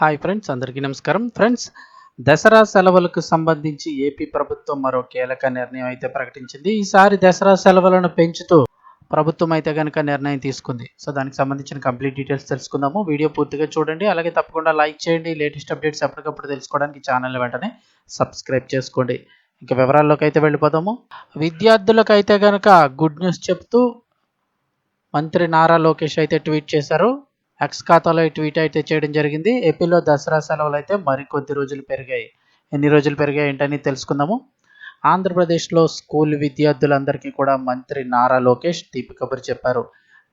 Hi friends అందరికీ నమస్కారం. Friends Dasara సెలవులకు సంబంధించి ఏపీ ప్రభుత్వం మరో కీలక నిర్ణయం అయితే ప్రకటించింది. ఈసారి దసరా సెలవులను పెంచుతూ ప్రభుత్వం అయితే కనుక నిర్ణయం తీసుకుంది. సో దానికి సంబంధించిన కంప్లీట్ డీటెయిల్స్ తెలుసుకుందాము. వీడియో పూర్తిగా చూడండి. అలాగే తప్పకుండా లైక్ చేయండి. లేటెస్ట్ అప్డేట్స్ ఎప్పటికప్పుడు తెలుసుకోవడానికి ఛానల్ వెంటనే సబ్స్క్రైబ్ చేసుకోండి. ఇంకా వివరాల్లోకి అయితే వెళ్ళిపోదాము. విద్యార్థులకు అయితే కనుక గుడ్ న్యూస్ చెప్తూ మంత్రి నారా లోకేష్ అయితే ట్వీట్ చేశారు. ఎక్స్ ఖాతాలో ట్వీట్ అయితే చేయడం జరిగింది. ఏపీలో దసరా సెలవులు అయితే మరికొద్ది రోజులు పెరిగాయి. ఎన్ని రోజులు పెరిగాయి ఏంటని తెలుసుకుందాము. ఆంధ్రప్రదేశ్లో స్కూల్ విద్యార్థులందరికీ కూడా మంత్రి నారా లోకేష్ తీపి కబురు చెప్పారు.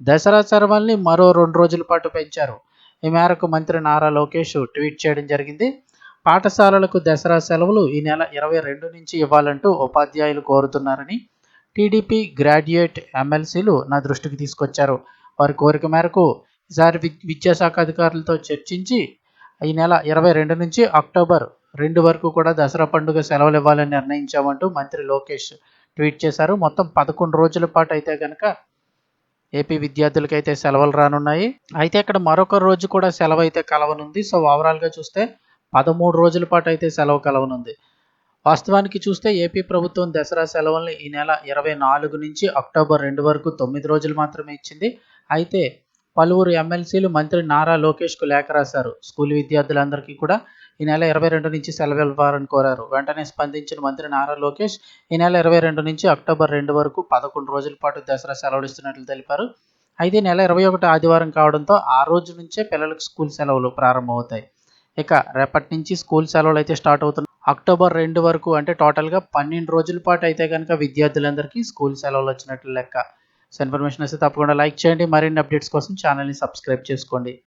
దసరా సెలవుల్ని మరో రెండు రోజుల పాటు పెంచారు. ఈ మేరకు మంత్రి నారా లోకేష్ ట్వీట్ చేయడం జరిగింది. పాఠశాలలకు దసరా సెలవులు ఈ నెల ఇరవై రెండు నుంచి ఇవ్వాలంటూ ఉపాధ్యాయులు కోరుతున్నారని టీడీపీ గ్రాడ్యుయేట్ ఎమ్మెల్సీలు నా దృష్టికి తీసుకొచ్చారు. వారి కోరిక మేరకు ఈసారి విద్యాశాఖ అధికారులతో చర్చించి ఈ నెల ఇరవై రెండు నుంచి అక్టోబర్ రెండు వరకు కూడా దసరా పండుగ సెలవులు ఇవ్వాలని నిర్ణయించామంటూ మంత్రి లోకేష్ ట్వీట్ చేశారు. మొత్తం పదకొండు రోజుల పాటు అయితే కనుక ఏపీ విద్యార్థులకి అయితే సెలవులు రానున్నాయి. అయితే ఇక్కడ మరొక రోజు కూడా సెలవు అయితే కలవనుంది. సో ఓవరాల్గా చూస్తే పదమూడు రోజుల పాటు అయితే సెలవు కలవనుంది. వాస్తవానికి చూస్తే ఏపీ ప్రభుత్వం దసరా సెలవుల్ని ఈ నెల ఇరవై నాలుగు నుంచి అక్టోబర్ రెండు వరకు తొమ్మిది రోజులు మాత్రమే ఇచ్చింది. అయితే పలువురు ఎమ్మెల్సీలు మంత్రి నారా లోకేష్కు లేఖ రాశారు. స్కూల్ విద్యార్థులందరికీ కూడా ఈ నెల ఇరవై రెండు నుంచి సెలవు ఇవ్వాలని కోరారు. వెంటనే స్పందించిన మంత్రి నారా లోకేష్ ఈ నెల ఇరవై రెండు నుంచి అక్టోబర్ రెండు వరకు పదకొండు రోజుల పాటు దసరా సెలవులిస్తున్నట్లు తెలిపారు. అయితే నెల ఇరవై ఒకటి ఆదివారం కావడంతో ఆ రోజు నుంచే పిల్లలకు స్కూల్ సెలవులు ప్రారంభమవుతాయి. ఇక రేపటి నుంచి స్కూల్ సెలవులు అయితే స్టార్ట్ అవుతున్నాయి. అక్టోబర్ రెండు వరకు అంటే టోటల్గా పన్నెండు రోజుల పాటు అయితే కనుక విద్యార్థులందరికీ స్కూల్ సెలవులు వచ్చినట్లు లెక్క. సో ఇన్ఫర్మేషన్ వస్తే తప్పకుండా లైక్ చేయండి మరిన్ని అప్డేట్స్ కోసం ఛానల్ని సబ్స్క్రైబ్ చేసుకోండి.